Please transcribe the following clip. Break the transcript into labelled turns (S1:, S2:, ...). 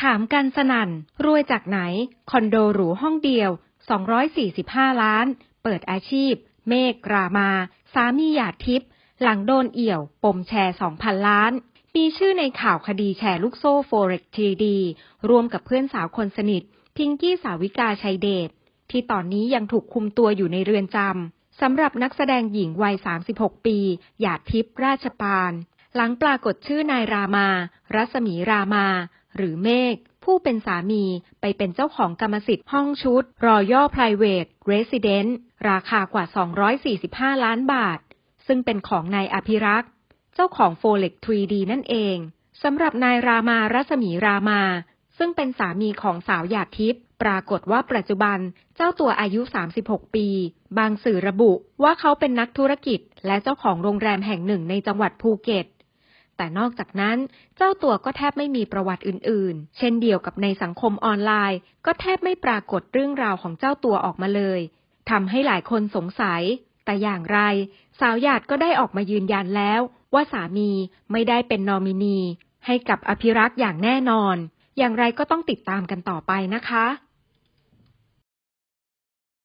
S1: ถามกันสนั่น รวยจากไหน คอนโดหรูห้องเดียว 245 ล้าน เปิดอาชีพ เมฆรามา สามีหยาดทิพย์หลังโดนเอี่ยว ปมแชร์ 2,000 ล้าน มีชื่อในข่าวคดีแชร์ลูกโซ่ Forex 3D รวมกับเพื่อนสาวคนสนิท พิงกี้สาวิกาชัยเดชที่ตอนนี้ยังถูกคุมตัวอยู่ในเรือนจำสำหรับนักแสดงหญิงวัย 36 ปี หยาดทิพย์ราชปาน หลังปรากฏชื่อนายรามา รัศมีรามา หรือเมฆผู้เป็นสามีไปเป็นเจ้าของกรรมสิทธิ์ห้องชุด Royal Private Residence ราคากว่า 245 ล้านบาท ซึ่งเป็นของนายอภิรักษ์ เจ้าของ Forex 3D นั่นเองสำหรับนายรามารัศมีรามา ซึ่งเป็นสามีของสาวหยาดทิพย์ปรากฏว่าปัจจุบันเจ้าตัวอายุ 36 ปี บางสื่อระบุว่าเขาเป็นนักธุรกิจ และเจ้าของโรงแรมแห่งหนึ่งในจังหวัดภูเก็ต แต่นอกจากนั้น เจ้าตัวก็แทบไม่มีประวัติอื่น ๆ เช่นเดียวกับในสังคมออนไลน์ ก็แทบไม่ปรากฏเรื่องราวของเจ้าตัวออกมาเลยทำให้หลายคนสงสัย แต่อย่างไร สาวหยาดก็ได้ออกมายืนยันแล้ว ว่าสามีไม่ได้เป็นนอมินี ให้กับอภิรักษ์อย่างแน่นอน อย่างไรก็ต้องติดตามกันต่อไปนะคะ